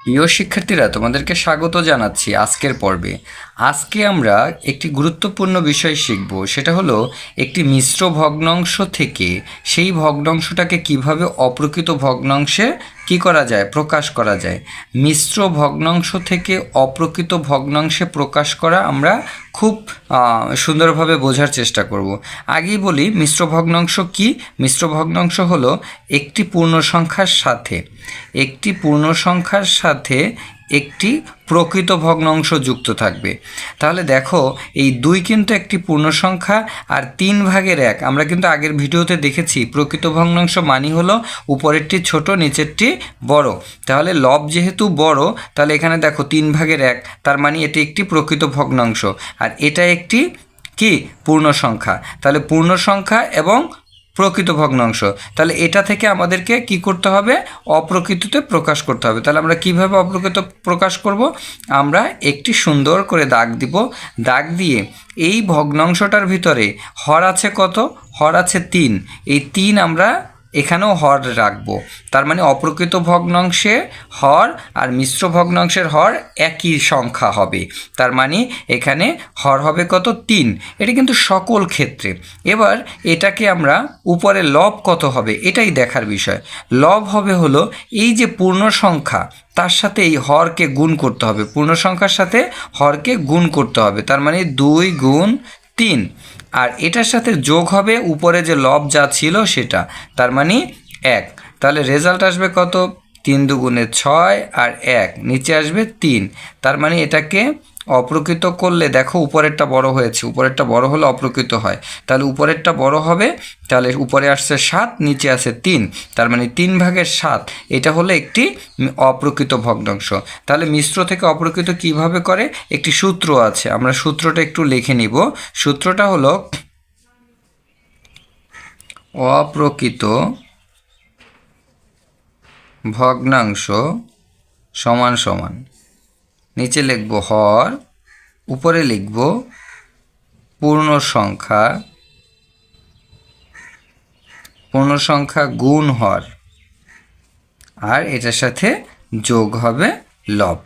প্রিয় শিক্ষার্থীরা, তোমাদেরকে স্বাগত জানাচ্ছি আজকের পর্বে। আজকে আমরা একটি গুরুত্বপূর্ণ বিষয় শিখব, সেটা হলো একটি মিশ্র ভগ্নাংশ থেকে সেই ভগ্নাংশটাকে কীভাবে অপ্রকৃত ভগ্নাংশে কি করা যায়? প্রকাশ করা যায়। মিশ্র ভগ্নাংশ থেকে অপ্রকৃত ভগ্নাংশে প্রকাশ করা আমরা খুব সুন্দরভাবে বোঝার চেষ্টা করব। আগেই বলি, মিশ্র ভগ্নাংশ কি? মিশ্র ভগ্নাংশ হলো একটি পূর্ণ সংখ্যার সাথে। একটি পূর্ণ সংখ্যার সাথে একটি প্রকৃত ভগ্নাংশ যুক্ত থাকবে। তাহলে দেখো, এই দুই কিন্তু একটি পূর্ণ সংখ্যা আর তিন ভাগের এক। আমরা কিন্তু আগের ভিডিওতে দেখেছি, প্রকৃত ভগ্নাংশ মানি হলো উপরেরটি ছোট, নিচেরটি বড়। তাহলে লব যেহেতু বড়, তাহলে এখানে দেখো তিন ভাগের এক, তার মানে এটি একটি প্রকৃত ভগ্নাংশ। আর এটা একটি কি? পূর্ণ সংখ্যা। তাহলে পূর্ণ সংখ্যা এবং প্রকৃত ভগ্নাংশ। তাহলে এটা থেকে আমাদেরকে কি করতে হবে? অপ্রকৃততে প্রকাশ করতে হবে। তাহলে আমরা কীভাবে অপ্রকৃত প্রকাশ করব? আমরা একটি সুন্দর করে দাগ দিব। দাগ দিয়ে এই ভগ্নাংশটার ভিতরে হর আছে কত? হর আছে তিন। এই তিন আমরা এখানেও হর রাখব। তার মানে অপ্রকৃত ভগ্নাংশে হর আর মিশ্র ভগ্নাংশের হর একই সংখ্যা হবে। তার মানে এখানে হর হবে কত? তিন। এটা কিন্তু সকল ক্ষেত্রে। এবার এটাকে আমরা উপরে লব কত হবে? এটাই দেখার বিষয়। লব হবে হলো এই যে পূর্ণ সংখ্যা, তার সাথে এই হরকে গুণ করতে হবে। পূর্ণ সংখ্যার সাথে হরকে গুণ করতে হবে। তার মানে দুই গুণ তিন। আর এটার সাথে যোগ হবে উপরে যে লব যা ছিল সেটা, তার মানে এক। তাহলে রেজাল্ট আসবে কত? তিন দুগুণে ছয় আর এক, নিচে আসবে তিন। তার মানে এটাকে অপ্রকৃত করলে দেখো উপরেরটা বড় হয়েছে, উপরেরটা বড় হলে অপ্রকৃত হয়। তাহলে উপরেরটা বড় হবে, তাহলে উপরে আসছে সাত, নিচে আছে তিন, তার মানে তিন ভাগের সাত, এটা হলো একটি অপ্রকৃত ভগ্নাংশ। তাহলে মিশ্র থেকে অপ্রকৃত কীভাবে করে? একটি সূত্র আছে, আমরা সূত্রটা একটু লিখে নিব। সূত্রটা হলো অপ্রকৃত ভগ্নাংশ সমান সমান। নিচে লিখব হর, উপরে লিখব পূর্ণ সংখ্যা পূর্ণ সংখ্যা গুণ হর। আর এটার সাথে যোগ হবে লব।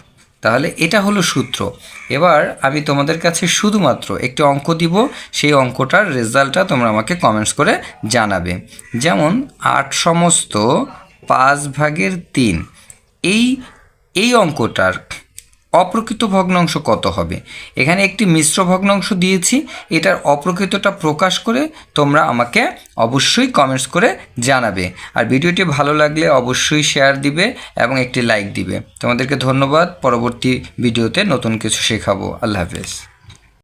তাহলে এটা হলো সূত্র। এবার আমি তোমাদের কাছে শুধুমাত্র একটি অঙ্ক দিব। সেই অঙ্কটার রেজাল্টটা তোমরা আমাকে কমেন্টস করে জানাবে। যেমন আট সমস্ত পাঁচ ভাগের তিন। এই এই অঙ্কটার অপ্রকৃত ভগ্নাংশ কত হবে? এখানে একটি মিশ্র ভগ্নাংশ দিয়েছি, এটার অপ্রকৃতটা প্রকাশ করে তোমরা আমাকে অবশ্যই কমেন্টস করে জানাবে। আর ভিডিওটি ভালো লাগলে অবশ্যই শেয়ার দিবে এবং একটি লাইক দিবে। তোমাদেরকে ধন্যবাদ, পরবর্তী ভিডিওতে নতুন কিছু শেখাবো। আল্লাহ হাফেজ।